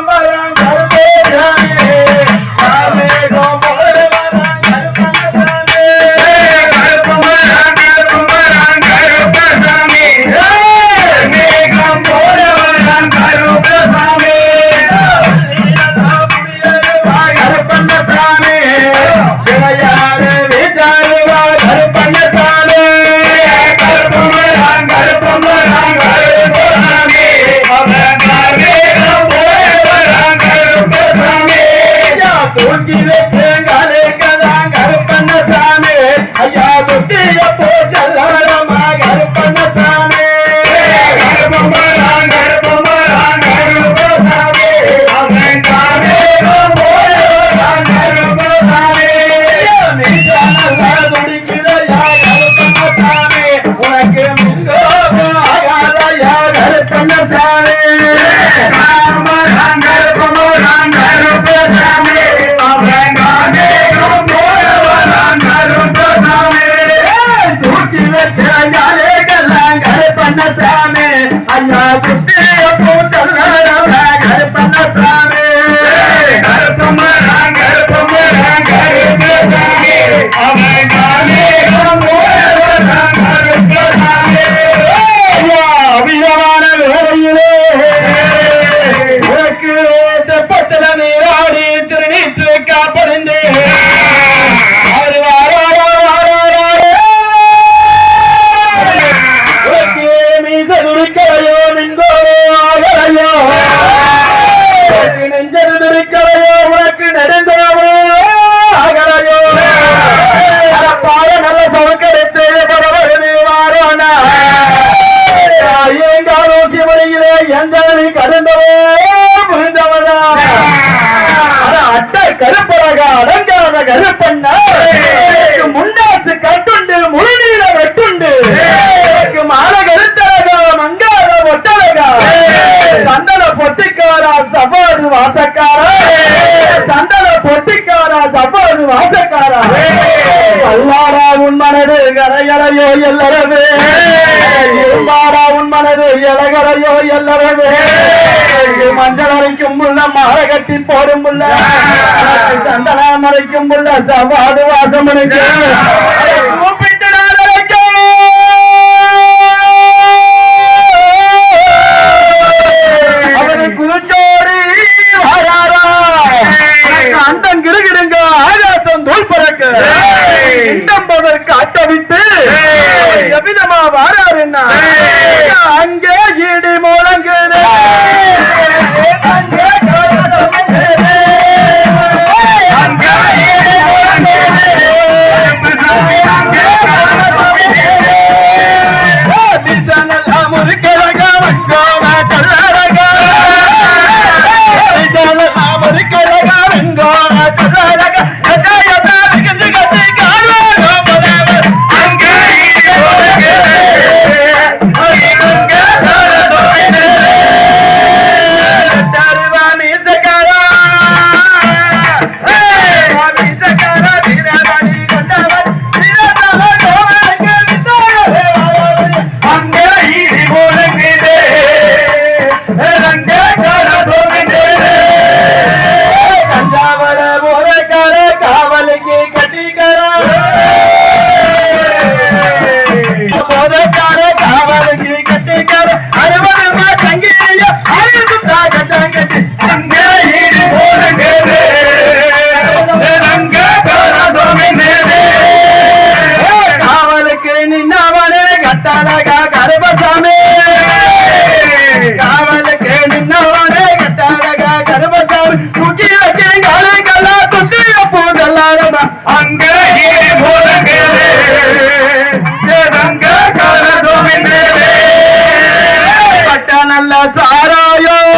somebody எந்தனை கடந்தவோ புரிந்தவனா அட்ட கருப்பழகா அடங்காத கருப்பண்ணா? பொட்டிக்காரா சபாது வாசக்காரா. சந்தன பொட்டிக்காரா சபாது வாசக்காரா. பல்லாரா உன் மனது கரையறையோ எல்லரவே. இருமாறா உன் மனது இலகரையோ எல்லரவே. மஞ்சள் அரைக்கும் புள்ள மாரகட்டி போடும் புள்ள சந்தனா மறைக்கும் புள்ள சபாது வாசம் உள்ளம் போல் பிறக்க அட்டவிட்டு. எவ்விதமா வாராருன்னா அங்கே Raya!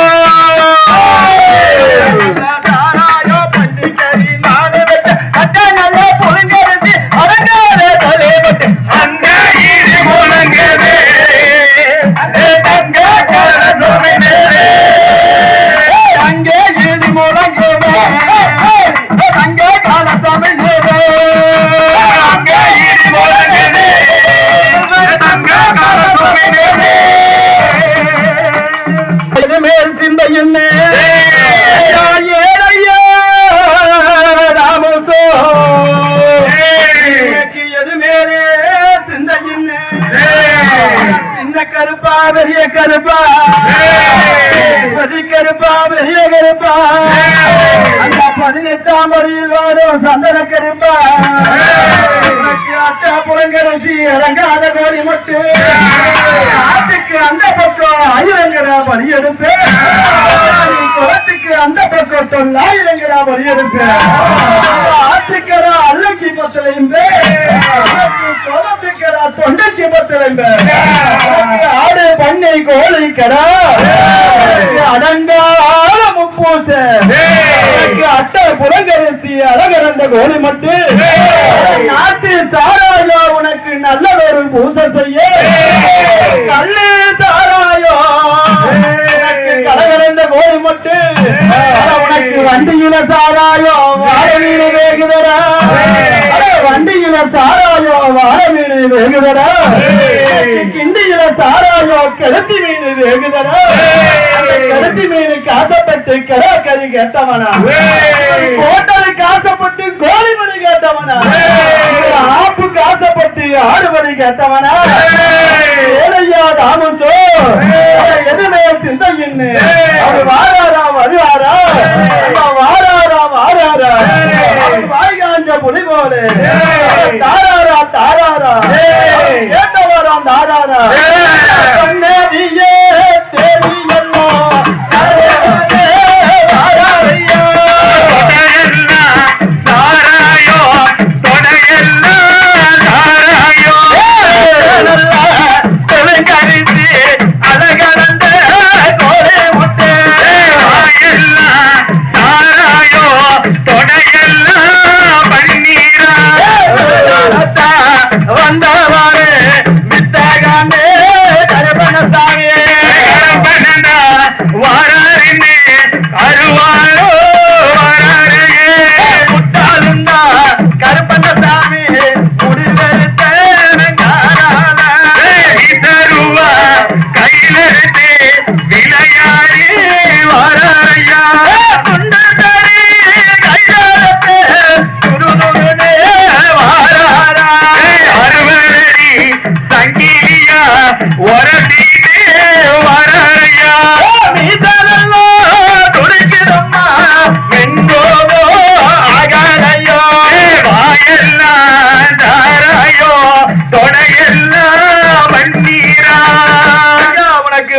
அது மேல் சிந்தையின் ஏழையா ராமசோ. எது மேலே? சிந்தையின் சின்ன கருப்பா பெரிய கருப்பா. பெரிய கருப்பா பெரிய கருப்பா. அந்த பதினெட்டாம் வரையில் வரும் அந்த பக்கம் ஆயிரங்கிற வரி எடுப்பேன் குளத்துக்கு அந்த பக்கம் தொள்ளாயிரங்கிற வரி எடுப்பேன் ஆற்றுக்கரா அல்லக்கி பத்தலையும் குளத்துக்கிற தொண்டைக்கு பத்தலையும் ஆடு பண்ணை கோழி கடா அடங்கால முப்பூச அட்ட புறங்கரிசி அழகரந்த கோழி மட்டு நாட்டு சாராயா உனக்கு நல்ல ஒரு பூசை செய்ய கோழி மட்டும் உனக்கு வண்டியில சாராயோ வாழ மீன் வேகுதரா வண்டியில சாராயோ வாழ மீன் வேகுதரா கிண்டியில சாராயோ கிழத்தி மீன் வேகுதரா கிழத்தி மீன் காசப்பட்டு கிழக்கறி கேட்டவனா. ஹோட்டலுக்கு ஆசைப்பட்டு கோழி மணி கேட்டவனா. ஆப்பு காசப்பட்டு ஆடு மணி கேட்டவனா ஏழையா தாமசோ எதுமே சிந்தையின்னு? அவர் வாராரா வருவாரா? அவன் வாராரா வாய்காஞ்ச புலி போல தாராரா தாராரா? கேட்டவரா தாராரா? தெரியல்லோ